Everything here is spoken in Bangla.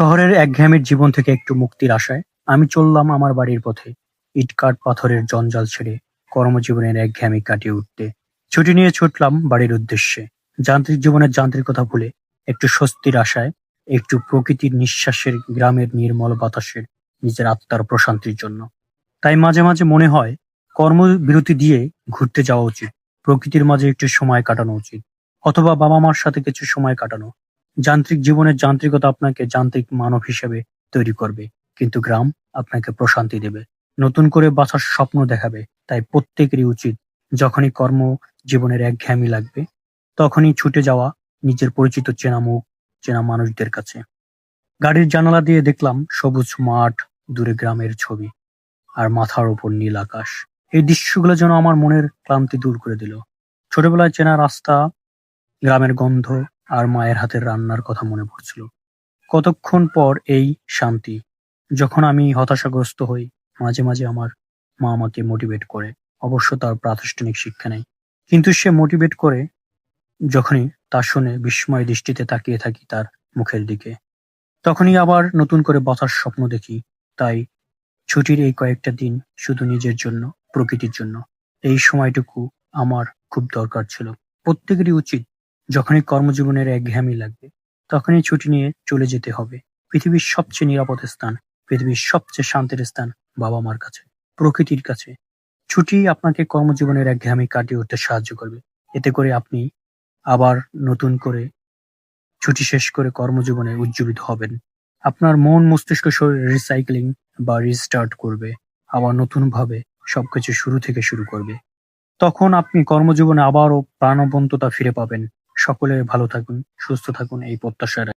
শহরের একঘেয়েমির জীবন থেকে একটু মুক্তির আশায় আমি চললাম আমার বাড়ির পথে। ইটকাট পাথরের জঞ্জাল ছেড়ে কর্মজীবনের একঘেয়েমি কাটিয়ে উঠতে। ছুটি নিয়ে ছুটলাম বাড়ির উদ্দেশ্যে। যান্ত্রিক জীবনের যান্ত্রিকতা ভুলে একটু স্বস্তির আশায়, একটু প্রকৃতির নিঃশ্বাসের গ্রামের নির্মল বাতাসের নিজের আত্মার প্রশান্তির জন্য। তাই মাঝে মাঝে মনে হয়, কর্মবিরতি দিয়ে ঘুরতে যাওয়া উচিত। প্রকৃতির মাঝে একটু সময় কাটানো উচিত। অথবা বাবা মার সাথে কিছু সময় কাটানো। যান্ত্রিক জীবনের যান্ত্রিকতা আপনাকে যান্ত্রিক মানব হিসেবে তৈরি করবে। কিন্তু গ্রাম আপনাকে প্রশান্তি দেবে। নতুন করে বাঁচার স্বপ্ন দেখাবে। তাই প্রত্যেকেরই উচিত যখনই কর্ম জীবনের একঘেয়েমি লাগবে, তখনই ছুটে যাওয়া নিজের পরিচিত চেনা মুখ, চেনা মানুষদের কাছে। গাড়ির জানালা দিয়ে দেখলাম সবুজ মাঠ দূরে গ্রামের ছবি আর মাথার ওপর নীল আকাশ। এই দৃশ্যগুলো যেন আমার মনের ক্লান্তি দূর করে দিল। ছোটবেলায় চেনা রাস্তা, গ্রামের গন্ধ আর মায়ের হাতের রান্নার কথা মনে পড়ছিল। কতক্ষণ পর এই শান্তি, যখন আমি হতাশাগ্রস্ত হই, মাঝে মাঝে আমার মা আমাকে মোটিভেট করে। অবশ্য তার প্রাতিষ্ঠানিক শিক্ষা নেই। কিন্তু সে মোটিভেট করে যখনই তা শুনে বিস্ময় দৃষ্টিতে তাকিয়ে থাকি তার মুখের দিকে। তখনই আবার নতুন করে বাঁচার স্বপ্ন দেখি, তাই ছুটির এই কয়েকটা দিন শুধু নিজের জন্য, প্রকৃতির জন্য। এই সময়টুকু আমার খুব দরকার ছিল। প্রত্যেকেরই উচিত যখনই কর্মজীবনের একঘেয়েমি লাগবে, তখনই ছুটি নিয়ে চলে যেতে হবে। পৃথিবীর সবচেয়ে নিরাপদ স্থান, পৃথিবীর সবচেয়ে শান্তির স্থান বাবা মার কাছে, প্রকৃতির কাছে। ছুটি আপনাকে কর্মজীবনের একঘেয়েমি কাটিয়ে উঠতে সাহায্য করবে। এতে করে আপনি আবার নতুন করে ছুটি শেষ করে কর্মজীবনে উজ্জীবিত হবেন। আপনার মন মস্তিষ্ক শরীর রিসাইক্লিং বা রিস্টার্ট করবে, আবার নতুনভাবে সবকিছু শুরু থেকে শুরু করবে। তখন আপনি কর্মজীবনে আবারও প্রাণবন্ততা ফিরে পাবেন। সকলে ভালো থাকুন সুস্থ থাকুন এই প্রত্যাশা।